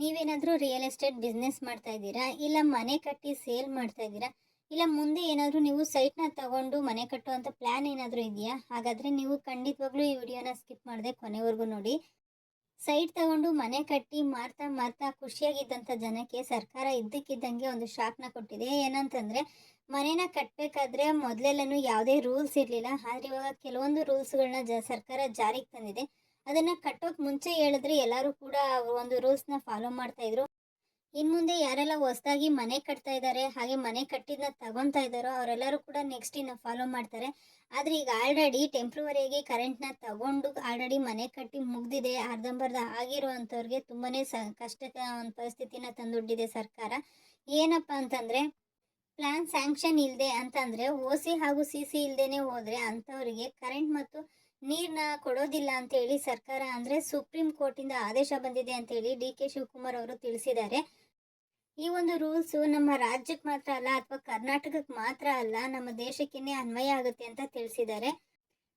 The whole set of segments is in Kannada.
ನೀವೇನಾದರೂ ರಿಯಲ್ ಎಸ್ಟೇಟ್ ಬಿಸ್ನೆಸ್ ಮಾಡ್ತಾ ಇದ್ದೀರಾ? ಇಲ್ಲ ಮನೆ ಕಟ್ಟಿ ಸೇಲ್ ಮಾಡ್ತಾ ಇದ್ದೀರಾ? ಇಲ್ಲ ಮುಂದೆ ಏನಾದರೂ ನೀವು ಸೈಟ್ನ ತಗೊಂಡು ಮನೆ ಕಟ್ಟುವಂಥ ಪ್ಲ್ಯಾನ್ ಏನಾದರೂ ಇದೆಯಾ? ಹಾಗಾದರೆ ನೀವು ಖಂಡಿತವಾಗ್ಲೂ ಈ ವಿಡಿಯೋನ ಸ್ಕಿಪ್ ಮಾಡದೆ ಕೊನೆವರೆಗೂ ನೋಡಿ. ಸೈಟ್ ತಗೊಂಡು ಮನೆ ಕಟ್ಟಿ ಮಾರ್ತಾ ಮಾರ್ತಾ ಖುಷಿಯಾಗಿದ್ದಂಥ ಜನಕ್ಕೆ ಸರ್ಕಾರ ಇದ್ದಕ್ಕಿದ್ದಂಗೆ ಒಂದು ಶಾಕ್ನ ಕೊಟ್ಟಿದೆ. ಏನಂತಂದರೆ, ಮನೇನ ಕಟ್ಟಬೇಕಾದ್ರೆ ಮೊದಲೆಲ್ಲನೂ ಯಾವುದೇ ರೂಲ್ಸ್ ಇರಲಿಲ್ಲ. ಆದರೆ ಇವಾಗ ಕೆಲವೊಂದು ರೂಲ್ಸ್ಗಳನ್ನ ಜ ಸರ್ಕಾರ ಜಾರಿಗೆ ತಂದಿದೆ. ಅದನ್ನು ಕಟ್ಟೋಕೆ ಮುಂಚೆ ಹೇಳಿದ್ರೆ ಎಲ್ಲರೂ ಕೂಡ ಒಂದು ರೂಲ್ಸ್ನ ಫಾಲೋ ಮಾಡ್ತಾಯಿದ್ರು ಇನ್ನು ಮುಂದೆ ಯಾರೆಲ್ಲ ಹೊಸದಾಗಿ ಮನೆ ಕಟ್ತಾ ಇದ್ದಾರೆ ಹಾಗೆ ಮನೆ ಕಟ್ಟಿದ್ನ ತಗೊತಾ ಇದ್ದಾರೋ ಅವರೆಲ್ಲರೂ ಕೂಡ ನೆಕ್ಸ್ಟ್ ಇನ್ನು ಫಾಲೋ ಮಾಡ್ತಾರೆ. ಆದರೆ ಈಗ ಆಲ್ರೆಡಿ ಟೆಂಪ್ರವರಿಯಾಗಿ ಕರೆಂಟ್ನ ತಗೊಂಡು ಆಲ್ರೆಡಿ ಮನೆ ಕಟ್ಟಿ ಮುಗ್ದಿದೆ, ಅರ್ಧಂಬರ್ಧ ಆಗಿರುವಂಥವ್ರಿಗೆ ತುಂಬಾ ಸ ಕಷ್ಟದ ಒಂದು ಪರಿಸ್ಥಿತಿನ ತಂದೊಡ್ಡಿದೆ ಸರ್ಕಾರ. ಏನಪ್ಪ ಅಂತಂದರೆ ಪ್ಲ್ಯಾನ್ ಸ್ಯಾಂಕ್ಷನ್ ಇಲ್ಲದೆ ಅಂತಂದರೆ, ಓ ಸಿ ಹಾಗೂ ಸಿ ಸಿ ಇಲ್ಲದೇ ಹೋದರೆ ಅಂಥವರಿಗೆ ಕರೆಂಟ್ ಮತ್ತು ನೀರನ್ನ ಕೊಡೋದಿಲ್ಲ ಅಂತೇಳಿ ಸರ್ಕಾರ ಅಂದರೆ ಸುಪ್ರೀಂ ಕೋರ್ಟಿಂದ ಆದೇಶ ಬಂದಿದೆ ಅಂತೇಳಿ ಡಿ ಕೆ ಶಿವಕುಮಾರ್ ಅವರು ತಿಳಿಸಿದ್ದಾರೆ. ಈ ಒಂದು ರೂಲ್ಸು ನಮ್ಮ ರಾಜ್ಯಕ್ಕೆ ಮಾತ್ರ ಅಲ್ಲ ಅಥವಾ ಕರ್ನಾಟಕಕ್ಕೆ ಮಾತ್ರ ಅಲ್ಲ ನಮ್ಮ ದೇಶಕ್ಕೇನೆ ಅನ್ವಯ ಆಗುತ್ತೆ ಅಂತ ತಿಳಿಸಿದ್ದಾರೆ.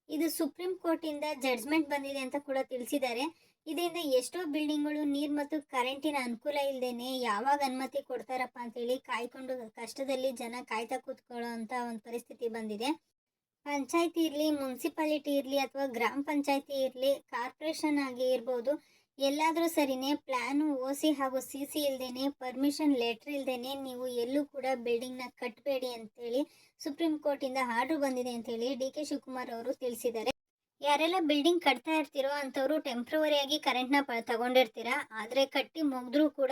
ಇದು ಸುಪ್ರೀಂ ಕೋರ್ಟಿಂದ ಜಡ್ಜ್ಮೆಂಟ್ ಬಂದಿದೆ ಅಂತ ಕೂಡ ತಿಳಿಸಿದ್ದಾರೆ. ಇದರಿಂದ ಎಷ್ಟೋ ಬಿಲ್ಡಿಂಗ್ಗಳು ನೀರು ಮತ್ತು ಕರೆಂಟಿನ ಅನುಕೂಲ ಇಲ್ಲದೇನೆ ಯಾವಾಗ ಅನುಮತಿ ಕೊಡ್ತಾರಪ್ಪ ಅಂತೇಳಿ ಕಾಯ್ಕೊಂಡು ಕಷ್ಟದಲ್ಲಿ ಜನ ಕಾಯ್ತಾ ಕೂತ್ಕೊಳ್ಳೋ ಅಂತ ಒಂದು ಪರಿಸ್ಥಿತಿ ಬಂದಿದೆ. ಪಂಚಾಯತಿ ಇರಲಿ, ಮುನ್ಸಿಪಾಲಿಟಿ ಇರಲಿ ಅಥವಾ ಗ್ರಾಮ ಪಂಚಾಯತಿ ಇರಲಿ, ಕಾರ್ಪೊರೇಷನ್ ಆಗಿ ಇರ್ಬೋದು, ಎಲ್ಲಾದರೂ ಸರಿನೇ ಪ್ಲ್ಯಾನು ಓ ಸಿ ಹಾಗೂ ಸಿ ಸಿ ಇಲ್ದೇನೆ ಪರ್ಮಿಷನ್ ಲೆಟ್ರ್ ಇಲ್ದೇನೆ ನೀವು ಎಲ್ಲೂ ಕೂಡ ಬಿಲ್ಡಿಂಗ್ನ ಕಟ್ಟಬೇಡಿ ಅಂತೇಳಿ ಸುಪ್ರೀಂ ಕೋರ್ಟಿಂದ ಆರ್ಡ್ರ್ ಬಂದಿದೆ ಅಂತೇಳಿ ಡಿ ಕೆ ಶಿವಕುಮಾರ್ ಅವರು ತಿಳಿಸಿದ್ದಾರೆ. ಯಾರೆಲ್ಲ ಬಿಲ್ಡಿಂಗ್ ಕಟ್ತಾ ಇರ್ತೀರೋ ಅಂಥವ್ರು ಟೆಂಪ್ರವರಿಯಾಗಿ ಕರೆಂಟ್ನ ಪ, ತಗೊಂಡಿರ್ತೀರಾ? ಆದರೆ ಕಟ್ಟಿ ಮುಗಿದ್ರೂ ಕೂಡ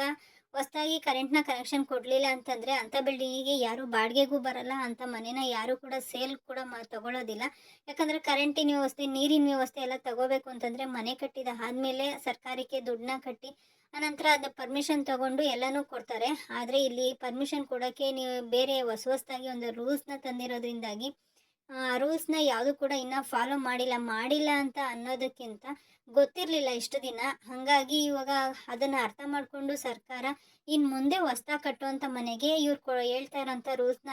ಹೊಸ್ದಾಗಿ ಕರೆಂಟ್ನ ಕನೆಕ್ಷನ್ ಕೊಡಲಿಲ್ಲ ಅಂತಂದರೆ ಅಂಥ ಬಿಲ್ಡಿಂಗಿಗೆ ಯಾರು ಬಾಡಿಗೆಗೂ ಬರಲ್ಲ, ಅಂಥ ಮನೇನ ಯಾರು ಕೂಡ ಸೇಲ್ ಕೂಡ ಮಾ ತಗೊಳ್ಳೋದಿಲ್ಲ ಯಾಕಂದರೆ ಕರೆಂಟಿನ ವ್ಯವಸ್ಥೆ, ನೀರಿನ ವ್ಯವಸ್ಥೆ ಎಲ್ಲ ತಗೋಬೇಕು ಅಂತಂದರೆ ಮನೆ ಕಟ್ಟಿದ ಆದಮೇಲೆ ಸರ್ಕಾರಕ್ಕೆ ದುಡ್ಡನ್ನ ಕಟ್ಟಿ ಆನಂತರ ಅದು ಪರ್ಮಿಷನ್ ತಗೊಂಡು ಎಲ್ಲನೂ ಕೊಡ್ತಾರೆ. ಆದರೆ ಇಲ್ಲಿ ಪರ್ಮಿಷನ್ ಕೊಡೋಕ್ಕೆ ನೀವು ಬೇರೆ ಹೊಸ ಹೊಸದಾಗಿ ಒಂದು ರೂಲ್ಸ್ನ ತಂದಿರೋದ್ರಿಂದಾಗಿ ರೂಲ್ಸ್ನ ಯಾವುದು ಕೂಡ ಇನ್ನೂ ಫಾಲೋ ಮಾಡಿಲ್ಲ. ಮಾಡಿಲ್ಲ ಅಂತ ಅನ್ನೋದಕ್ಕಿಂತ ಗೊತ್ತಿರಲಿಲ್ಲ ಇಷ್ಟು ದಿನ. ಹಾಗಾಗಿ ಇವಾಗ ಅದನ್ನು ಅರ್ಥ ಮಾಡಿಕೊಂಡು ಸರ್ಕಾರ ಇನ್ನು ಮುಂದೆ ಹೊಸ್ತಾ ಕಟ್ಟುವಂಥ ಮನೆಗೆ ಇವ್ರು ಕೊ ಹೇಳ್ತಾ ಇರೋಂಥ ರೂಲ್ಸ್ನ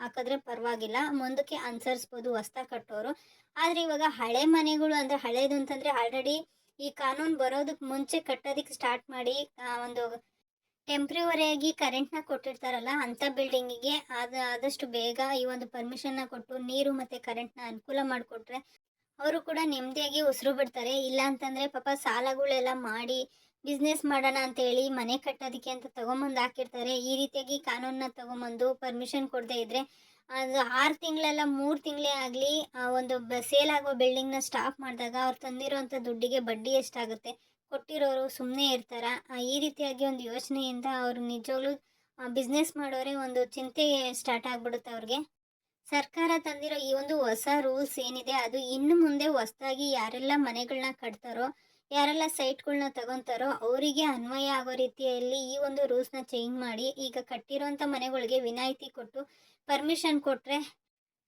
ಹಾಕಿದ್ರೆ ಪರವಾಗಿಲ್ಲ. ಮುಂದಕ್ಕೆ ಅನುಸರಿಸ್ಬೋದು ಹೊಸ್ತಾ ಕಟ್ಟೋರು. ಆದರೆ ಇವಾಗ ಹಳೆ ಮನೆಗಳು ಅಂದರೆ ಹಳೇದು ಅಂತಂದರೆ ಆಲ್ರೆಡಿ ಈ ಕಾನೂನು ಬರೋದಕ್ಕೆ ಮುಂಚೆ ಕಟ್ಟೋದಕ್ಕೆ ಸ್ಟಾರ್ಟ್ ಮಾಡಿ ಒಂದು ಟೆಂಪ್ರವರಿಯಾಗಿ ಕರೆಂಟ್ನ ಕೊಟ್ಟಿರ್ತಾರಲ್ಲ ಅಂಥ ಬಿಲ್ಡಿಂಗಿಗೆ ಆದ, ಆದಷ್ಟು ಬೇಗ ಈ ಒಂದು ಪರ್ಮಿಷನ್ನ ಕೊಟ್ಟು ನೀರು ಮತ್ತು ಕರೆಂಟ್ನ ಅನುಕೂಲ ಮಾಡಿಕೊಟ್ರೆ ಅವರು ಕೂಡ ನೆಮ್ಮದಿಯಾಗಿ ಉಸಿರು ಬಿಡ್ತಾರೆ. ಇಲ್ಲ ಅಂತಂದರೆ ಪಾಪ ಸಾಲಗಳೆಲ್ಲ ಮಾಡಿ ಬಿಸ್ನೆಸ್ ಮಾಡೋಣ ಅಂತೇಳಿ ಮನೆ ಕಟ್ಟೋದಕ್ಕೆ ಅಂತ ತೊಗೊಂಬಂದು ಹಾಕಿರ್ತಾರೆ. ಈ ರೀತಿಯಾಗಿ ಕಾನೂನನ್ನ ತೊಗೊಂಬಂದು ಪರ್ಮಿಷನ್ ಕೊಡದೇ ಇದ್ದರೆ ಅದು ಆರು ತಿಂಗಳೆಲ್ಲ ಮೂರು ತಿಂಗಳೇ ಆಗಲಿ ಒಂದು ಬ ಸೇಲ್ ಆಗೋ ಬಿಲ್ಡಿಂಗ್ನ ಸ್ಟಾಪ್ ಮಾಡಿದಾಗ ಅವ್ರು ತಂದಿರೋ ದುಡ್ಡಿಗೆ ಬಡ್ಡಿ ಎಷ್ಟಾಗುತ್ತೆ? ಕೊಟ್ಟಿರೋರು ಸುಮ್ಮನೆ ಇರ್ತಾರ. ಈ ರೀತಿಯಾಗಿ ಒಂದು ಯೋಚನೆಯಿಂದ ಅವರು ನಿಜವಾಗ್ಲೂ ಬಿಸ್ನೆಸ್ ಮಾಡೋರೆ ಒಂದು ಚಿಂತೆ ಸ್ಟಾರ್ಟ್ ಆಗಿಬಿಡುತ್ತೆ ಅವ್ರಿಗೆ. ಸರ್ಕಾರ ತಂದಿರೋ ಈ ಒಂದು ಹೊಸ ರೂಲ್ಸ್ ಏನಿದೆ, ಅದು ಇನ್ನು ಮುಂದೆ ಹೊಸದಾಗಿ ಯಾರೆಲ್ಲ ಮನೆಗಳನ್ನ ಕಟ್ತಾರೋ, ಯಾರೆಲ್ಲ ಸೈಟ್ಗಳನ್ನ ತಗೊತಾರೋ, ಅವರಿಗೆ ಅನ್ವಯ ಆಗೋ ರೀತಿಯಲ್ಲಿ ಈ ಒಂದು ರೂಲ್ಸ್ನ ಚೇಂಜ್ ಮಾಡಿ, ಈಗ ಕಟ್ಟಿರೋಂಥ ಮನೆಗಳಿಗೆ ವಿನಾಯಿತಿ ಕೊಟ್ಟು ಪರ್ಮಿಷನ್ ಕೊಟ್ಟರೆ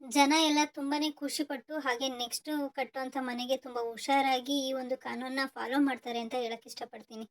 ಜನ ಎಲ್ಲ ತುಂಬಾ ಖುಷಿಪಟ್ಟು ಹಾಗೆ ನೆಕ್ಸ್ಟ್ ಕಟ್ಟುವಂಥ ಮನೆಗೆ ತುಂಬ ಹುಷಾರಾಗಿ ಈ ಒಂದು ಕಾನೂನನ್ನ ಫಾಲೋ ಮಾಡ್ತಾರೆ ಅಂತ ಹೇಳಕ್ಕೆ ಇಷ್ಟಪಡ್ತೀನಿ.